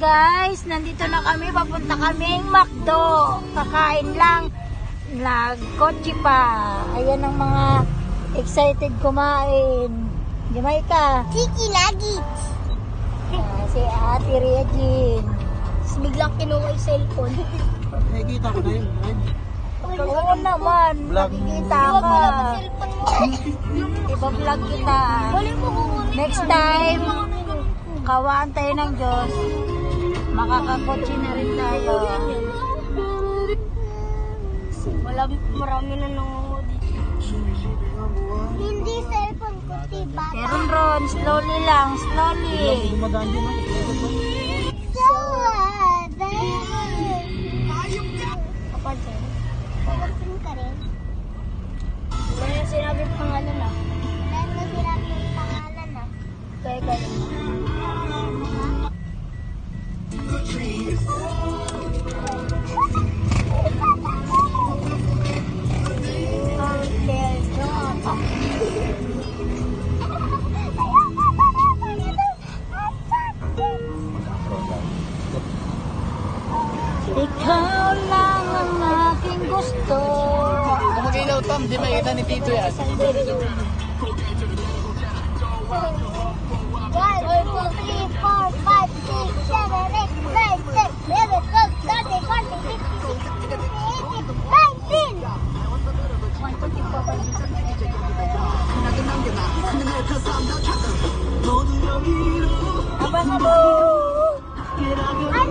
guys, nandito na kami. Papunta kaming McDo. Kakain lang. Nagkotse pa. Ayan ang mga excited kumain. Jamaica. Tiki lagi. Ah, si Ate Regine. Tapos biglang kinuha yung cellphone. Nakikita ko na yun. Oo naman. Vlog. Nakikita ka. pala yung cellphone mo. Iba-vlog kita. Next time, kawaan tayo ng Diyos. Makakakotse na rin tayo. Wala, marami na dito. Hindi cellphone ko, diba? Meron ron, slowly lang, slowly. Kapag sir, pagkasin ka rin. Wala na sinabi pangalan na. Wala na sinabi pangalan na. Kaya kaya. Ikaw lang ang aking gusto. Kung mag-ilaw Tom, di makikita ni Tito yan. Ang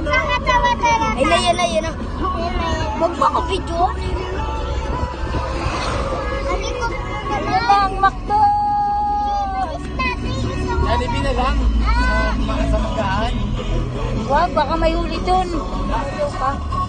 nakatawa talaga. Na, yun na, yun na. Magpapabidyo? Hindi ko Ano lang, McDo! Jollibee lang. Sa, ma- sa. Wag, baka may huli dun. Ayun